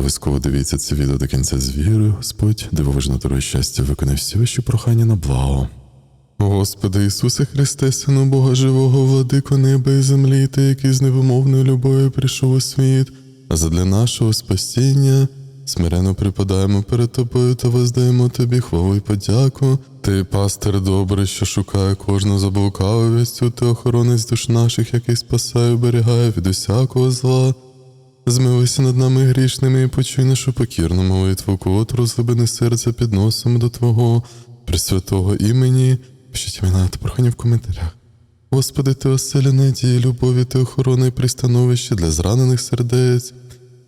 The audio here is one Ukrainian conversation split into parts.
Обов'язково дивіться це відео до кінця з вірою, Господь, дивовижно дарує щастя, виконай всі ваші прохання на благо. Господи Ісусе Христе, Сину Бога Живого, владико неба і землі, Ти, який з невимовною любов'ю прийшов у світ, а задля нашого спасіння смиренно припадаємо перед Тобою та воздаємо Тобі хвалу і подяку. Ти, пастир добрий, що шукає кожну заблукаву ти охоронець душ наших, який спасає, оберігає від усякого зла. Змилися над нами грішними і почуй нашу покірну молитву, котру злибини серця підносимо до Твого пресвятого імені. Пишіть імена та прохання в коментарях. Господи, Ти оселя надії, любові та охорони і пристановище для зранених сердець,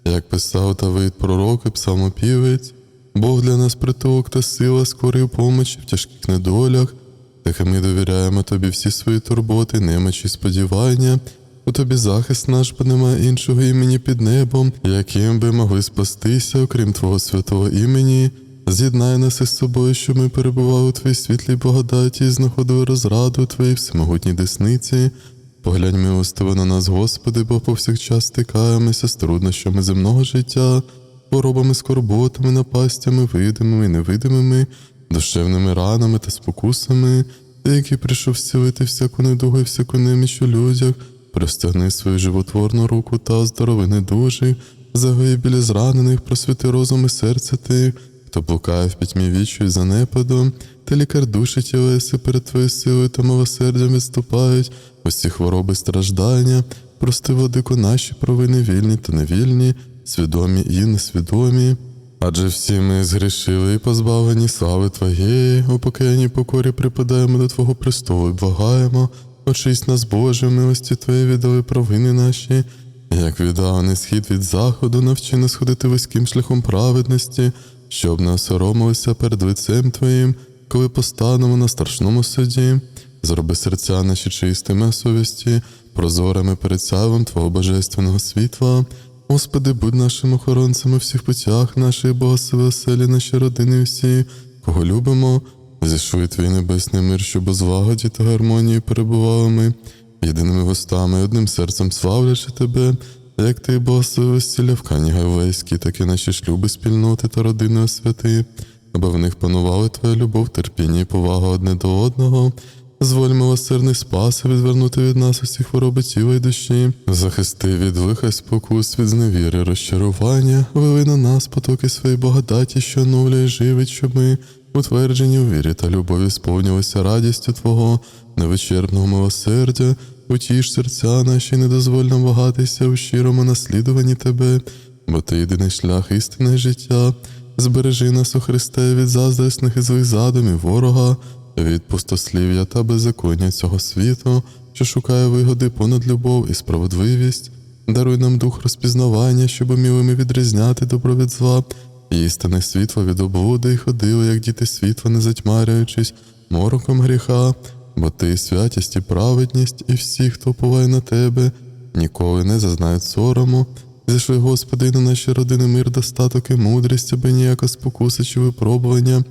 як писав Давид пророк і псалмопівець, Бог для нас притулок та сила, скорої помочі в тяжких недолях. Таке ми довіряємо Тобі всі свої турботи, немочі, сподівання. У тобі захист наш, бо немає іншого імені під небом, яким би могли спастися, окрім Твого святого імені. З'єднай нас із собою, щоб ми перебували у Твоїй світлій благодаті і знаходили розраду Твоїй всемогутній десниці. Поглянь милостиво на нас, Господи, бо повсякчас стикаємося з труднощами земного життя, хворобами, скорботами, напастями, видимими і невидимими, душевними ранами та спокусами, Ти, прийшов зцілити всяку недугу і всяку неміч у людях, простягни свою животворну руку та оздорови недужих, загої біля зранених, просвіти розум і серце тих, хто блукає в пітьмі вічу і занепадом, та лікар душі тілеси перед твоєю силою та милосердям відступають, усі хвороби страждання, прости владику наші провини вільні та невільні, свідомі і несвідомі. Адже всі ми згрішили і позбавлені слави Твоєї, у покаянні покорі припадаємо до Твого престолу і благаємо, очисть нас Боже, милості Твоєї віддали провини наші, як віддалений схід від заходу, навчи нас ходити вузьким шляхом праведності, щоб не осоромилися перед лицем Твоїм, коли постанемо на страшному суді. Зроби серця наші чистими совісті, прозорими перед сявом Твого божественного світла. Господи, будь нашим охоронцем у всіх путях наших, благослови оселі наші родини всі, кого любимо, зійшли твій небесний мир, щоб у злагоді та гармонії перебували ми, єдиними вустами, одним серцем славлячи тебе, як ти благословив в Кані Галилейській, так і наші шлюби, спільноти та родини освяти, аби в них панували Твоя любов, терпіння і повага одне до одного. Зволь милосердний спаси відвернути від нас усі хвороби тіла й душі, захисти від лиха спокус, від зневіри, розчарування, вели на нас потоки своєї благодаті, що оновлює і живить, щоб ми, утверджені у вірі та любові, сповнилися радістю Твого, невичерпного милосердя, утіш серця наші, не дозволь нам вагатися у щирому наслідуванні Тебе, бо Ти єдиний шлях істини і життя. Збережи нас у Христе від заздрісних і злих задумів ворога, від пустослів'я та беззаконня цього світу, що шукає вигоди понад любов і справедливість, даруй нам дух розпізнавання, щоб уміли ми відрізняти добро від зла, істинне світло від облуди, і ходили, як діти світла, не затьмарюючись, мороком гріха, бо ти святість і праведність, і всі, хто уповає на тебе, ніколи не зазнають сорому. Зійшли, Господи, на наші родини мир, достаток і мудрість, аби ніяка спокуса чи випробування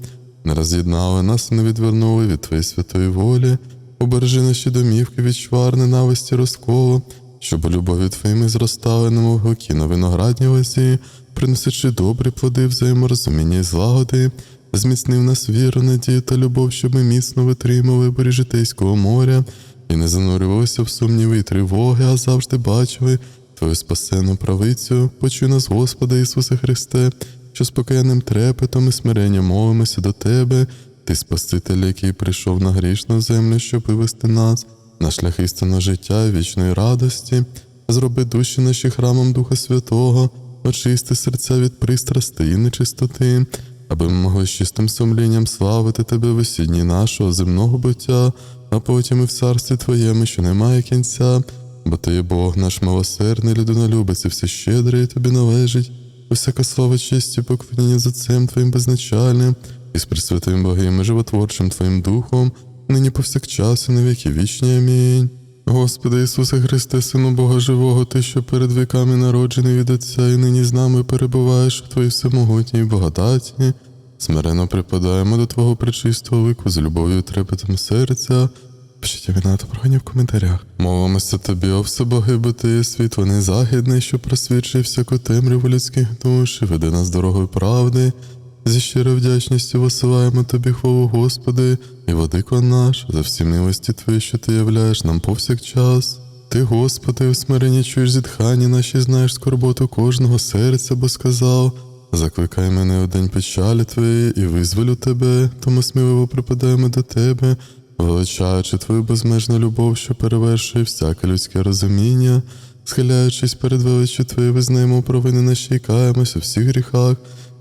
не роз'єднали нас і не відвернули від Твоєї святої волі, обережи наші домівки від чвар, ненависті розколу, щоб любові Твоїми зростали, немов гуки на виноградній лозі, приносячи добрі плоди взаєморозуміння і злагоди, зміцнив нас віру, надію та любов, щоб ми міцно витримали борі житейського моря і не занурювалися в сумніви і тривоги, а завжди бачили Твою спасенну правицю, почуй нас, Господи Ісусе Христе, що спокійним трепетом і смиренням молимося до Тебе, Ти Спаситель, який прийшов на грішну землю, щоб вивести нас на шлях істинного життя і вічної радості, зроби душі наші храмом Духа Святого, очисти серця від пристрасти і нечистоти, аби ми могли з чистим сумлінням славити Тебе в осінні нашого земного буття, а потім і в царстві Твоєму, що немає кінця, бо Ти є Бог наш милосердний, людинолюбець і всещедрий, і тобі належить. Усяка слава і поклоніння за цим Твоїм безначальним, і з пресвятим Богим і животворчим Твоїм Духом, нині повсякчас і на віки вічні. Амінь. Господи Ісусе Христе, Сину Бога Живого, Ти, що перед віками народжений від Отця, і нині з нами перебуваєш у Твоїй всемогутній благодаті, смиренно припадаємо до Твого пречистого лику з любов'ю трепетом серця, Пишіть імена та прохання в коментарях. Мовимося тобі, о всебоги, бо ти є світло незахідне, що просвічує всяку темряву людських душ, і веде нас дорогою правди. Зі щирою вдячністю висилаємо тобі хвалу, Господи, і владико наш, за всі милості Твої, що ти являєш нам повсякчас. Ти, Господи, у смиренні чуєш зітхання наші, знаєш скорботу кожного серця, бо сказав. Закликай мене у день печалі твоєї і визволю тебе, тому сміливо припадаємо до тебе, величаючи твою безмежну любов, що перевершує всяке людське розуміння, схиляючись перед величчю твоєю, визнаємо провини наші і каємось у всіх гріхах,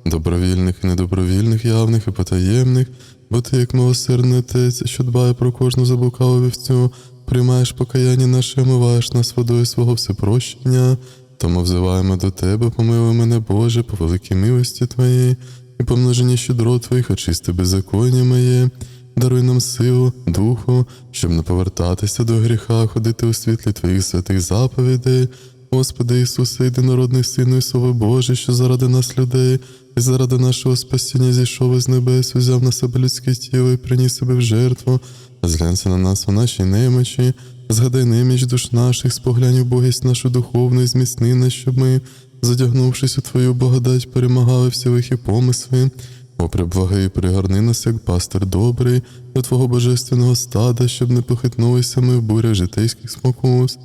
добровільних і недобровільних, явних і потаємних, бо ти, як милосердний отець, що дбає про кожну заблукаву вівцю, приймаєш покаяння наше, омиваєш нас водою свого всепрощення. Тому взиваємо до Тебе, помилуй мене, Боже, по великій милості Твоїй, і помножені щедро Твоїх, очисти беззаконня моє, даруй нам силу, духу, щоб не повертатися до гріха, ходити у світлі Твоїх святих заповідей. Господи Ісусе, єдинородний Сину і Слово Боже, що заради нас людей, і заради нашого спасіння зійшов із небес, взяв на себе людське тіло і приніс себе в жертву, зглянься на нас у нашій немочі, Згадай неміч душ наших, споглянь у Богість нашу духовну і зміцни нас, щоб ми, задягнувшись у Твою благодать, перемагали всі лихі помисли. О, преблаги і пригорни нас, як пастир добрий, до Твого божественного стада, щоб не похитнулися ми в бурях житейських спокус.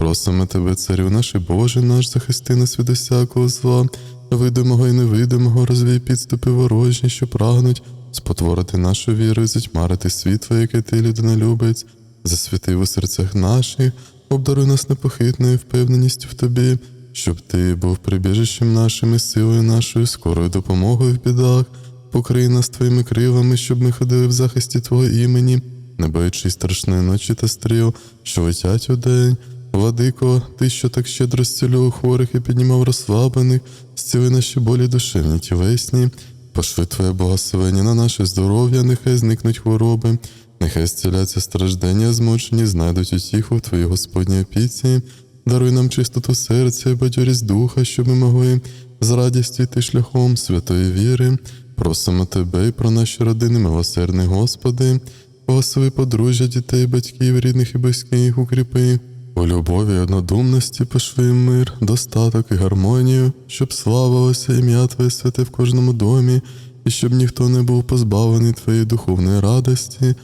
Просимо Тебе, Царю наш і Боже наш, захисти нас від усякого зла, видимого і невидимого, розвій підступи ворожні, що прагнуть спотворити нашу віру і затьмарити світло, яке ти людина любить засвіти у серцях наших, обдаруй нас непохитною впевненістю в тобі, щоб ти був прибіжищем нашим і силою нашою, скорою допомогою в бідах, покрий нас твоїми кривами, щоб ми ходили в захисті Твого імені, не боячись страшної ночі та стріл, що летять у день. Владико, ти, що так щедро зцілював хворих і піднімав розслаблених, зціли наші болі душевні тілесні, пошли Твоє благословення на наше здоров'я, нехай зникнуть хвороби, Нехай зціляться страждання, змучені, знайдуть утіху в Твоїй Господній опіці, даруй нам чистоту серця і бадьорість духа, щоб ми могли з радістю йти шляхом святої віри. Просимо Тебе і про наші родини, милосердний Господи, благослови подружжя, дітей, батьків, рідних і близьких, укріпи. У любові однодумності пошли мир, достаток і гармонію, щоб славилося ім'я Твоє святе в кожному домі, і щоб ніхто не був позбавлений Твоєї духовної радості.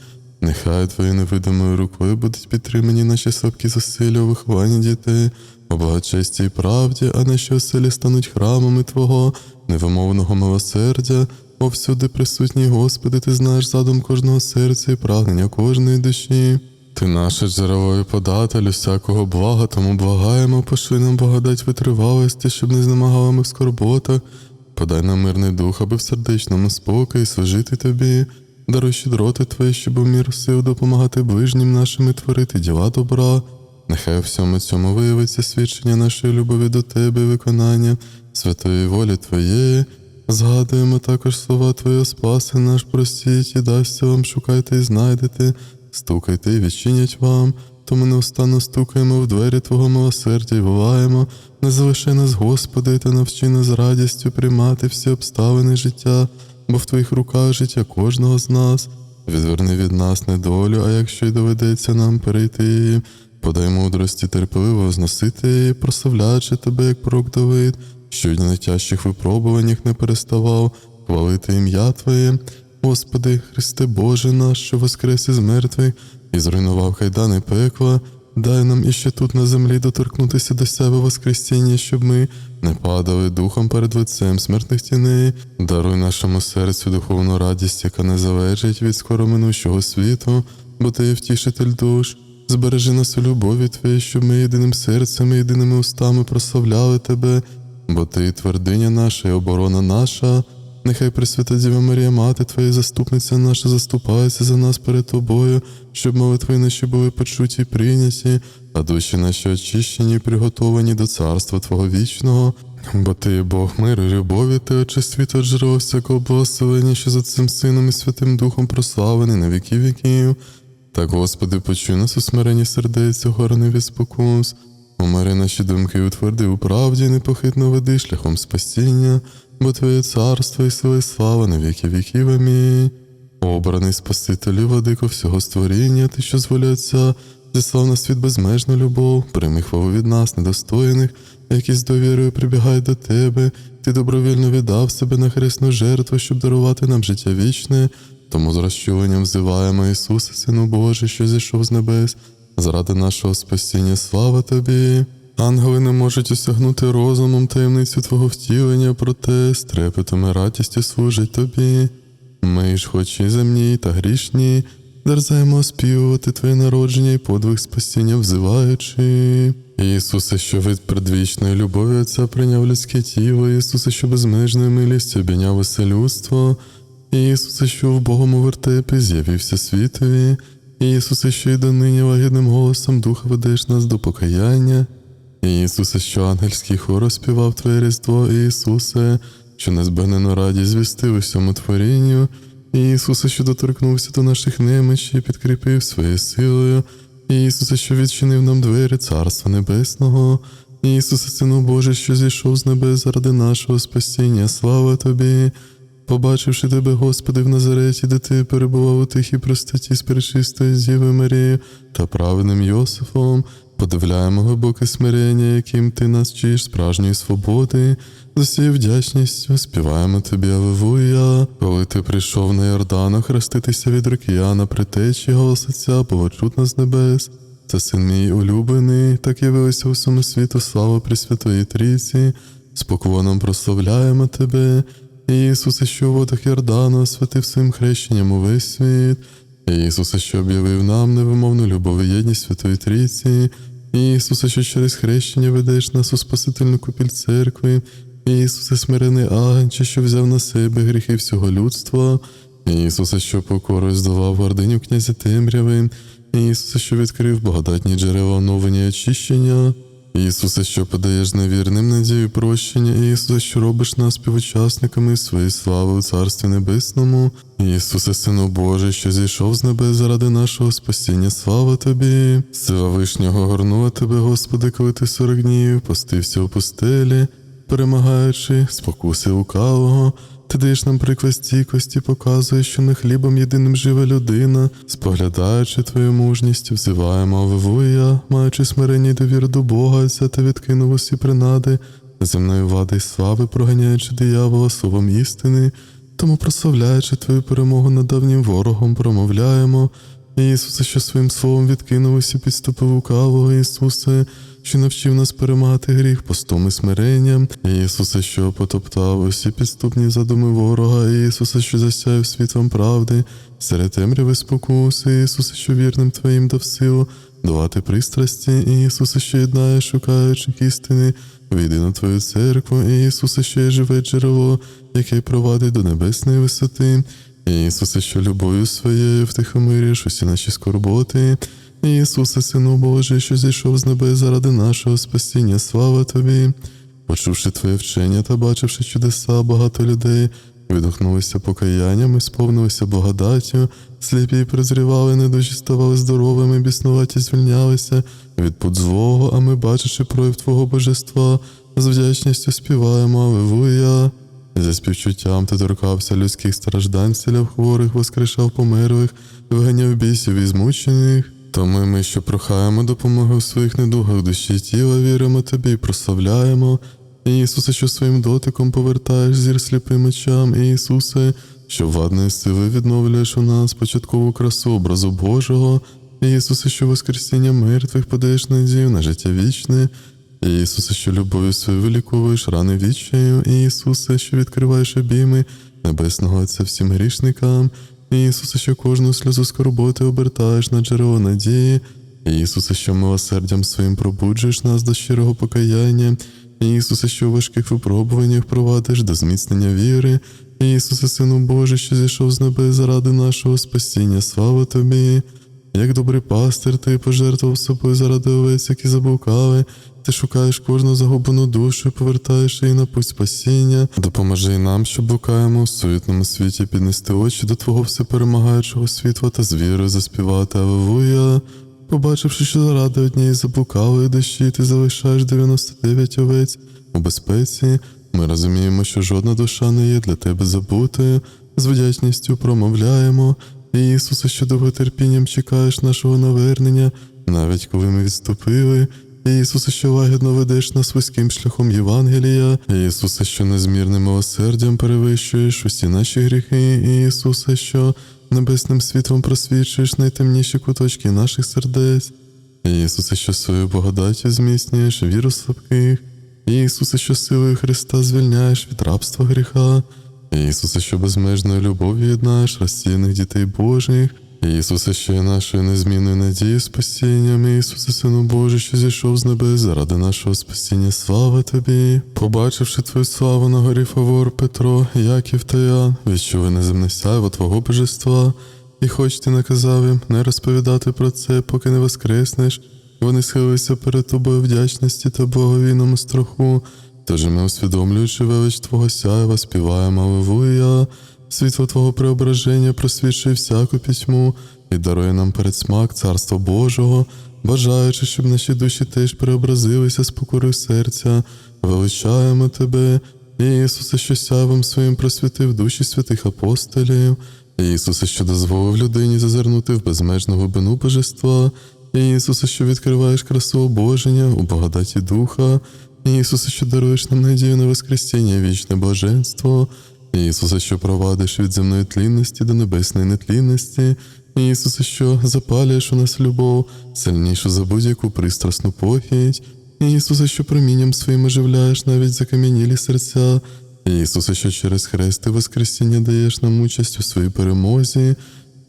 Нехай Твоєю невидимою рукою будуть підтримані наші слабкі зусилля у вихованні дітей, у благочесті і правді, а наші оселі стануть храмами Твого, невимовного милосердя, повсюди присутній Господи, Ти знаєш задум кожного серця і прагнення кожної душі. Ти наше джерело і податель усякого блага, тому благаємо, пошли нам благодать витривалості, щоб не знемагали ми в скорботах, подай нам мирний дух, аби в сердечному спокої служити тобі. Даруй щедроти Твої, щоб у мір сил допомагати ближнім нашим і творити діла добра. Нехай у всьому цьому виявиться свідчення нашої любові до Тебе і виконання святої волі Твоєї. Згадуємо також слова Твої, спаси наш, простіть і дасться вам, шукайте і знайдете, стукайте і відчинять вам, тому неустанно стукаємо в двері Твого милосердя і волаємо, не залишай нас, Господи, та навчи нас з радістю приймати всі обставини життя бо в твоїх руках життя кожного з нас. Відверни від нас недолю, а якщо й доведеться нам перейти подай мудрості терпеливо зносити прославляючи тебе, як пророк Давид, що на найтяжчих випробуваннях не переставав хвалити ім'я Твоє, Господи, Христе Боже наш, що воскрес із мертвих і зруйнував хайдани пекла. Дай нам іще тут на землі доторкнутися до себе Воскресіння, щоб ми не падали духом перед лицем смертних тіней, даруй нашому серцю духовну радість, яка не залежить від скоро минущого світу, бо ти є втішитель душ. Збережи нас у любові Твоїй, щоб ми єдиним серцем і єдиними устами прославляли Тебе, бо Ти твердиня наша і оборона наша. Нехай Пресвята Діва Марія, Мати Твоя заступниця наша, заступається за нас перед Тобою, щоб молитви наші були почуті і прийняті, а душі наші очищені і приготовані до царства Твого вічного. Бо ти Бог миру любові, ти очі світу джерело всякого благословення, що за цим Сином і Святим Духом прославлений на віки віків. Так, Господи, почуй нас у смиренні сердець, огорений від спокус. Умири наші думки утверди у правді, непохитно веди шляхом спасіння, бо Твоє царство і і слава на віки віків. Амінь. Обраний Спасителю, владико всього створіння, ти, що зволяться, зіслав на світ безмежну любов, прийми хвалу від нас, недостойних, які з довірою прибігають до тебе. Ти добровільно віддав себе на хресну жертву, щоб дарувати нам життя вічне. Тому з розчуленням взиваємо Ісуса, Сину Божий, що зійшов з небес, заради нашого спасіння, слава тобі. Ангели не можуть осягнути розумом таємницю Твого втілення, проте з трепетом і радістю служать тобі. Ми ж, хоч і земні та грішні, дерзаємо співувати Твоє народження і подвиг спасіння, взиваючи. Ісусе, що від предвічної любові Отця прийняв людське тіло, Ісусе, що безмежною милістю обійняв усе людство, Ісусе, що в Богому вертепі з'явився світові, Ісусе, що й донині лагідним голосом Духа ведеш нас до покаяння. Ісусе, що ангельський хор співав Твоє Різдво, Ісусе, що незбагнену радість звістив усьому творінню, Ісусе, що доторкнувся до наших немочі, підкріпив своєю силою, Ісусе, що відчинив нам двері Царства Небесного, Ісусе, Сину Божий, що зійшов з небес заради нашого спасіння, слава Тобі. Побачивши тебе, Господи, в Назареті, де ти перебував у тихій простоті з пречистою Зівою Марією та праведним Йосифом, подивляємо глибоке смирення, яким ти нас вчиш справжньої свободи, з усією вдячністю співаємо тобі Алевуя. Коли ти прийшов на Йордан хреститися від руки Яна при течі голос Отця було чутно з небес. Це син мій улюблений, так явилося усьому світу слава Пресвятої Трійці, з поклоном прославляємо тебе. Ісусе, що у водах Йордану освятив своїм хрещенням увесь світ. Ісусе, що об'явив нам невимовну любов і єдність Святої Трійці. Ісусе, що через хрещення ведеш нас у Спасительну купіль церкви. Ісусе, смирений агнче, що взяв на себе гріхи всього людства. Ісусе, що покорою здавав гординю князя темряви. Ісусе, що відкрив благодатні джерела оновлення і очищення. Ісусе, що подаєш невірним надію прощення, Ісусе, що робиш нас співучасниками своєї слави у Царстві Небесному, Ісусе, Сину Божий, що зійшов з небес заради нашого спасіння, слава Тобі, сила вишнього горнула Тебе, Господи, коли ти сорок днів постився у пустелі, перемагаючи спокуси лукавого. Ти даєш нам приклад стійкості, показуєш, що не хлібом єдиним живе людина, споглядаючи твою мужність, взиваємо Аллилуйя, маючи смирення й довіру до Бога, Отця та відкинув усі принади, земної влади й слави, проганяючи диявола словом істини, тому прославляючи твою перемогу над давнім ворогом, промовляємо. Ісусе, що своїм словом відкинув усі підступи лукавого, Ісусе, що навчив нас перемагати гріх постом і смиренням, Ісусе, що потоптав усі підступні задуми ворога, Ісусе, що засяяв світлом правди, серед темряви спокуси, Ісусе, що вірним Твоїм дав силу, давати пристрасті, Ісусе, що єднає, шукаючи істини, війди на Твою церкву, Ісусе, що є живе джерело, яке провадить до небесної висоти. Ісусе, що любов'ю своєю втихомирюєш усі наші скорботи. Ісусе, Сину Божий, що зійшов з небес заради нашого спасіння, слава Тобі. Почувши Твоє вчення та бачивши чудеса, багато людей відгукнулися покаянням і сповнилися благодаттю, сліпі призрівали, недужі ставали здоровими, біснуваті звільнялися від пут злого, а ми, бачачи прояв Твого божества, з вдячністю співаємо Аллилуйя. За співчуттям ти торкався людських страждань, зціляв хворих, воскрешав померлих, виганяв бісів і змучених. Тому ми, що прохаємо допомоги у своїх недугах душі тіла, віримо тобі і прославляємо. Ісусе, що своїм дотиком повертаєш зір сліпим очам, Ісусе, що владної сили відновлюєш у нас початкову красу образу Божого, Ісусе, що воскресіння мертвих подаєш надію на життя вічне. Ісусе, що любов'ю свою виліковуєш рани відчаю, Ісусе, що відкриваєш обійми Небесного Отця всім грішникам, Ісусе, що кожну сльозу скорботи обертаєш на джерело надії, Ісусе, що милосердям своїм пробуджуєш нас до щирого покаяння, Ісусе, що у важких випробуваннях провадиш до зміцнення віри, Ісусе, Сину Божий, що зійшов з небес заради нашого спасіння, слава Тобі. Як добрий пастир, ти пожертвував собою заради овець, які заблукали, ти шукаєш кожну загублену душу, повертаєш її на путь спасіння. Допоможи нам, що блукаємо у суетному світі, піднести очі до Твого всеперемагаючого світла та з вірою заспівати Аллилуйя. Побачивши, що заради однієї заблукалої душі ти залишаєш 99 овець у безпеці, ми розуміємо, що жодна душа не є для тебе забутою. з вдячністю промовляємо. Ісусе, що довготерпінням чекаєш нашого навернення, навіть коли ми відступили. Ісусе, що лагідно ведеш нас вузьким шляхом Євангелія, Ісусе, що незмірним милосердям перевищуєш усі наші гріхи, Ісусе, що небесним світлом просвічуєш найтемніші куточки наших сердець. Ісусе, що своєю благодаттю зміцнюєш віру слабких, Ісусе, що силою Христа звільняєш від рабства гріха, Ісусе, що безмежною любов'ю єднаєш розсіяних дітей Божих, Ісусе, що є нашою незмінною надією спасінням, Ісусе, Сину Божий, що зійшов з небес заради нашого спасіння, слава Тобі. Побачивши Твою славу на горі Фавор, Петро, Яків та Ян, відчули неземне сяйво Твого божества, і хоч ти наказав їм не розповідати про це, поки не воскреснеш, вони схилилися перед тобою вдячності та благовійному страху. Тож ми, усвідомлюючи велич Твого сяєва, співаємо Аллилуйя. Світло Твого преображення просвічує всяку пітьму і дарує нам передсмак Царства Божого, бажаючи, щоб наші душі теж преобразилися з покорою серця, величаємо Тебе, Ісусе, що сяйвом своїм просвітив душі святих апостолів, Ісусе, що дозволив людині зазирнути в безмежну глибину божества, Ісусе, що відкриваєш красу обоження у благодаті Духа, Ісусе, що даруєш нам надію на Воскресіння вічне блаженство, Ісусе, що провадиш від земної тлінності до небесної нетлінності, Ісусе, що запалюєш у нас любов, сильнішу за будь-яку пристрасну похідь, Ісусе, що промінням своїм оживляєш навіть закам'янілі серця, Ісусе, що через хрест і Воскресіння даєш нам участь у своїй перемозі,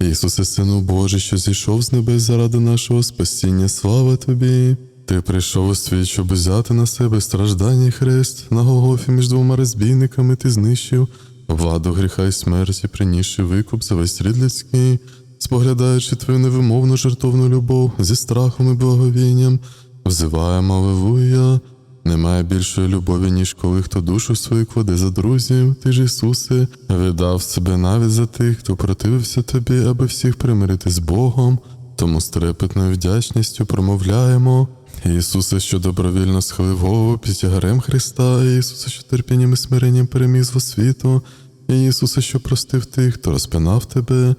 Ісусе, Сину Божий, що зійшов з небес заради нашого спасіння, слава Тобі. Ти прийшов у світ, щоб взяти на себе страждання і хрест, на Голгофі між двома розбійниками ти знищив, владу гріха і смерті, принісши викуп за весь рід людський, споглядаючи твою невимовну жертовну любов зі страхом і благовінням, взиваємо Аллилуйя. Немає більшої любові, ніж коли хто душу свою кладе за друзів. Ти ж, Ісусе, віддав себе навіть за тих, хто противився тобі, аби всіх примирити з Богом. Тому з трепетною вдячністю промовляємо. Ісусе, що добровільно схилив голову під тягарем Христа, Ісусе, що терпінням і смиренням переміг зло світу, Ісусе, що простив тих, хто розпинав тебе,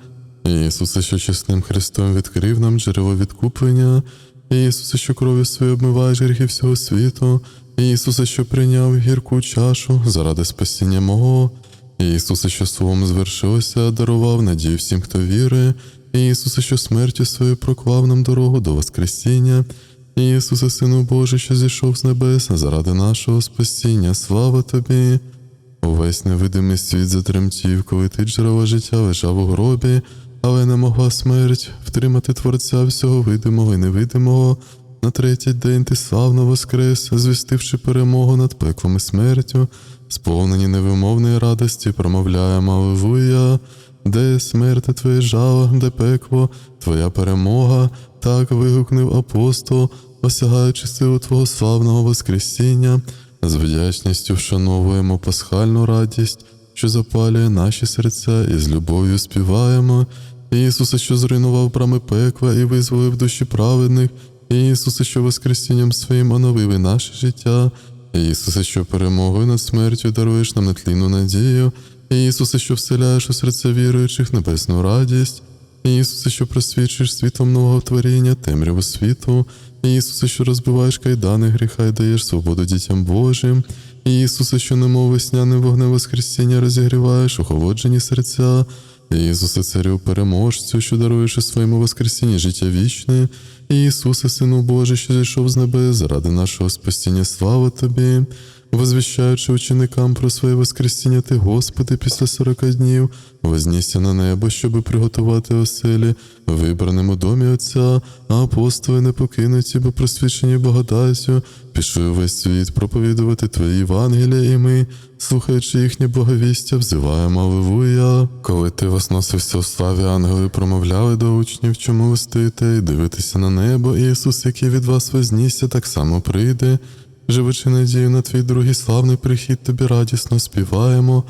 Ісусе, що чесним Христом відкрив нам джерело відкуплення, Ісусе, що кров'ю своєю обмиваєш гріхи всього світу, Ісусе, що прийняв гірку чашу заради спасіння мого, Ісусе, що словом звершилося, дарував надію всім, хто вірує, Ісусе, що смертю своєю проклав нам дорогу до Воскресіння, Ісусе, Сину Божий, що зійшов з небес заради нашого спасіння, слава Тобі. Увесь невидимий світ затремтів, коли ти джерело життя лежав у гробі, але не могла смерть втримати Творця всього видимого і невидимого. На третій день ти славно воскрес, звістивши перемогу над пеклом і смертю, сповнені невимовної радості, промовляємо Аллилуйя, де смерти твоє жало, де пекло, твоя перемога, так вигукнув апостол, осягаючи силу Твого славного Воскресіння, з вдячністю вшановуємо пасхальну радість, що запалює наші серця, і з любов'ю співаємо. Ісусе, що зруйнував брами пекла і визволив душі праведних, Ісусе, що Воскресінням своїм оновив і наше життя, Ісусе, що перемогою над смертю даруєш нам нетлінну надію, Ісусе, що вселяєш у серця віруючих небесну радість, Ісусе, що просвічуєш світлом нового творіння, темряву світу, Ісусе, що розбиваєш кайдани гріха і даєш свободу дітям Божим, Ісусе, що немов весняним вогнем Воскресіння розігріваєш охолоджені серця, Ісусе, царю переможцю, що даруєш у своєму Воскресінні життя вічне, Ісусе, Сину Божий, що зійшов з небес заради нашого спасіння, слава Тобі, возвіщаючи ученикам про своє Воскресіння, Ти, Господи, після сорока днів, вознісся на небо, щоби приготувати оселі, вибраним у домі Отця, а апостоли не покинуті, бо просвічені благодаттю, пішли увесь світ проповідувати Твої Євангелія, і ми, слухаючи їхнє благовістя, взиваємо Аллилуйя. Коли ти возносився у славі, ангели промовляли до учнів, чому ви стоїте і дивитеся на небо, і Ісус, який від вас вознісся, так само прийде. Живучи надію на твій другий славний прихід, тобі радісно співаємо.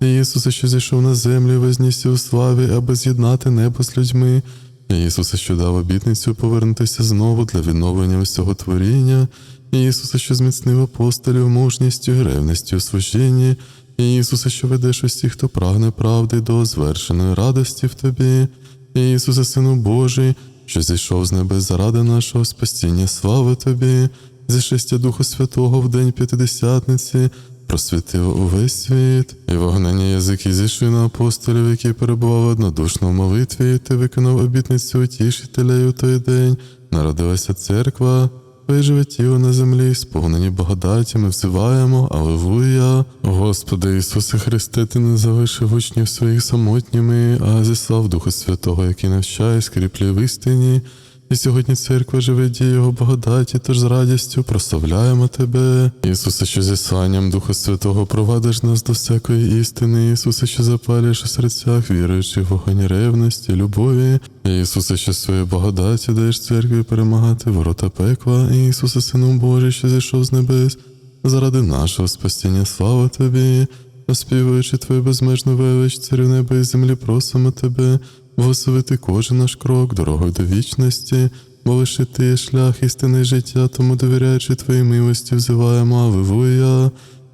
Ісусе, що зійшов на землю вознісся у славі, аби з'єднати небо з людьми. Ісусе, що дав обітницю повернутися знову для відновлення усього творіння. Ісусе, що зміцнив апостолів мужністю і ревністю у служінні. Ісусе, що ведеш усіх, хто прагне правди до звершеної радості в тобі. Ісусе, Сину Божий, що зійшов з небес заради нашого спасіння, слави тобі, зішестя Духа Святого в день П'ятидесятниці, просвітив увесь світ, і вогнення язики зійшли на апостолів, які перебували однодушно в молитві, і ти виконав обітницю утішителя у той день. Народилася церква, Виживе тіло на землі, сповнені благодаті, ми взиваємо, Аллилуйя. Господи Ісусе Христе, Ти не залишив учнів своїх самотніми, а зіслав Духа Святого, який навчає, скріплює в істині. І сьогодні церква живе діє Його благодаті, тож з радістю прославляємо Тебе. Ісусе, що зісланням Духа Святого провадиш нас до всякої істини, Ісусе, що запалюєш у серцях віруючих вогонь ревності, любові, Ісусе, що своєю благодаті даєш церкві перемагати ворота пекла, і Ісусе, Сину Божий, що зійшов з небес, заради нашого спасіння, слава Тобі. Оспівуючи Твою безмежну велич, царю неба і землі, просимо Тебе, восовити кожен наш крок дорогою до вічності, бо лише ти є шлях істини життя, тому довіряючи Твоїй милості, взиваємо Аллилуйя.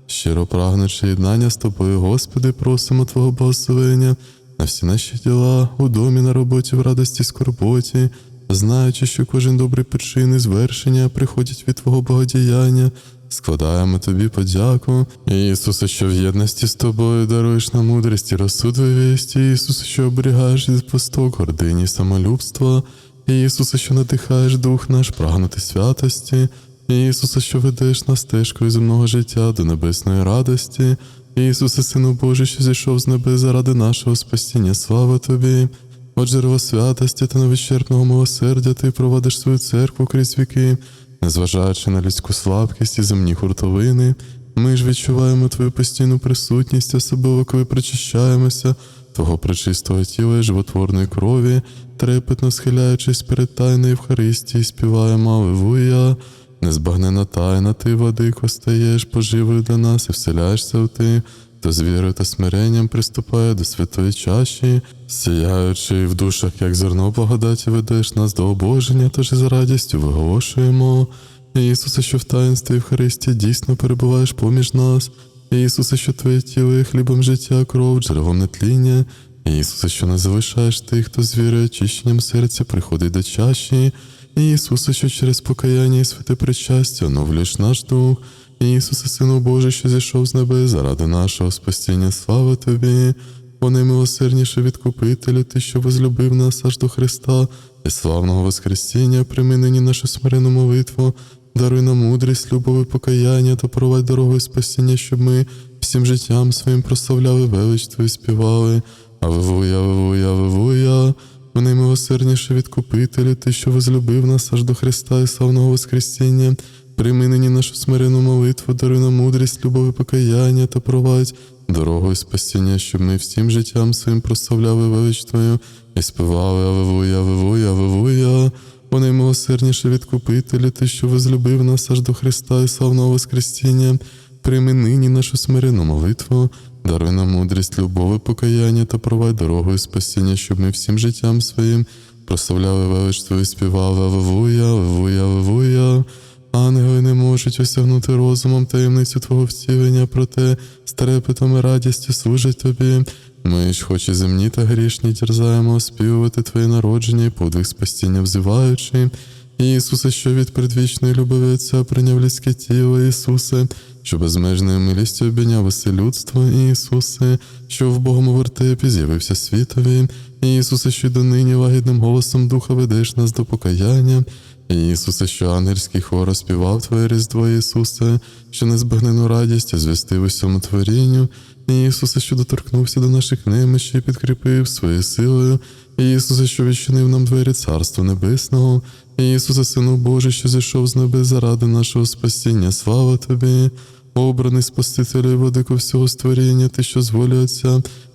Щиро прагнучи єднання з тобою, Господи, просимо Твого благословення на всі наші діла, у домі, на роботі, в радості, скорботі, знаючи, що кожен добрий причин і звершення приходять від Твого благодіяння, складаємо Тобі подяку. Ісусе, що в єдності з тобою даруєш нам мудрість і розсуд вивісті, Ісусе, що оберігаєш від пусток, гордині, самолюбства, Ісусе, що надихаєш дух наш прагнути святості, Ісусе, що ведеш нас стежкою земного життя до небесної радості. Ісусе, Сину Божий, що зійшов з небес заради нашого спасіння, слава Тобі. От джерело святості та невичерпного милосердя ти проводиш свою церкву крізь віки, незважаючи на людську слабкість і земні хуртовини. Ми ж відчуваємо Твою постійну присутність, особливо коли причащаємося Твого пречистого тіла і животворної крові, трепетно схиляючись перед тайною Євхаристії, співаємо Аллилуйя. Незбагнена тайна, ти, владико, стаєш поживою для нас і вселяєшся в ти, хто з вірою та смиренням приступає до святої чаші, сіяючи в душах, як зерно благодаті, ведеш нас до обоження, тож із радістю виголошуємо. Ісусе, що в таїнстві Євхаристії дійсно перебуваєш поміж нас. Ісусе, що твоє тіло є хлібом життя, кров, джерелом нетління. Ісусе, що не залишаєш тих, хто з вірою очищенням серця приходить до чаші. Ісусе, що через покаяння і святе причастя оновлюєш наш дух. Ісусе, Сину Божий, що зійшов з небес заради нашого спасіння, слава Тобі. Вони милосердніше відкупителю, Ти, що возлюбив нас аж до Христа, і славного Воскресіння, прийми нині нашу смирену молитву, даруй нам мудрість, любов і покаяння та провадь дорогою спасіння, щоб ми всім життям своїм прославляли велич Твою співали. Аллилуйя, Аллилуйя, Аллилуйя. Вони милосердніше відкупителю, Ти, що возлюбив нас аж до Христа і славного Воскресіння. Прийми нині нашу смирену молитву, даруй нам мудрість, любов і покаяння та провадь дорогою спасіння, щоб ми всім життям своїм прославляли велич Твою і співали Аллилуйя, Аллилуйя, Аллилуйя. Вони милосердніше відкупителю, Ти, що возлюбив нас аж до Христа і славного Воскресіння. Прийми нині нашу смирену молитву, даруй нам мудрість, любов і покаяння та провадь дорогою спасіння, щоб ми всім життям своїм прославляли велич Твою і співали Аллилуйя, Аллилуйя, Аллилуйя. Ангели не можуть осягнути розумом таємницю Твого втілення, проте з трепетом і радістю служать Тобі. Ми ж, хоч і земні та грішні, дерзаємо оспівувати Твоє народження і подвиг спасіння взиваючи. Ісусе, що від предвічної любові Отця прийняв людське тіло, Ісусе, що безмежною милістю обійняв усе людство, Ісусе, що в Богому вертепі з'явився світові, Ісусе, що донині лагідним голосом Духа ведеш нас до покаяння. Ісусе, що ангельський хор співав Твоє Різдво, Ісусе, що незбагнену радість звістив усьому творінню, Ісусе, що доторкнувся до наших немощів і підкріпив своєю силою, Ісусе, що відчинив нам двері Царства Небесного, Ісусе, Сину Божий, що зійшов з небес заради нашого спасіння, слава Тобі, обраний Спасителю і владико всього створіння, Ти, що з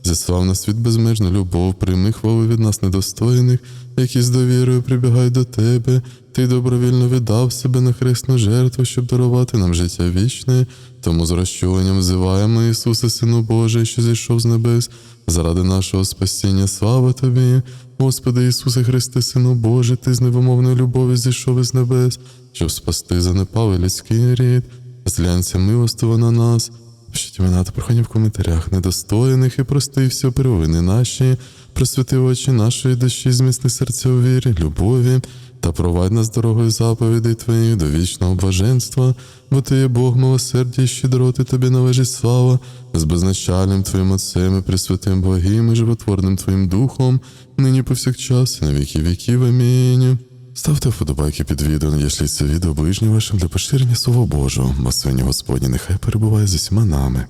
зіслав на світ безмежну любов, прийми хвалу від нас недостойних, які з довірою прибігають до Тебе, Ти добровільно віддав себе на хресну жертву, щоб дарувати нам життя вічне, тому з розчуленням взиваємо Ісусе, Сину Божий, що зійшов з небес, заради нашого спасіння, слава Тобі, Господи Ісусе Христе, Сину Божий, Ти з невимовною любов'ю зійшов із небес, щоб спасти занепалий людський рід, зглянься милостиво на нас, Пишіть імена та прохання в коментарях недостойних і прости всі провини наші, просвіти очі нашої душі, змісни серця у вірі, любові, та провадь нас дорогою заповідей Твоїх до вічного блаженства, бо Ти є Бог милосердя і щедроти Тобі належить слава, з безначальним Твоїм Отцем і Пресвятим Благим і животворним Твоїм Духом, нині повсякчас на віки віків. Амінь. Ставте вподобайки під відео, якщо це відео ближнім вашим для поширення Слова Божого, бо свині Господні нехай перебуває з усіма нами.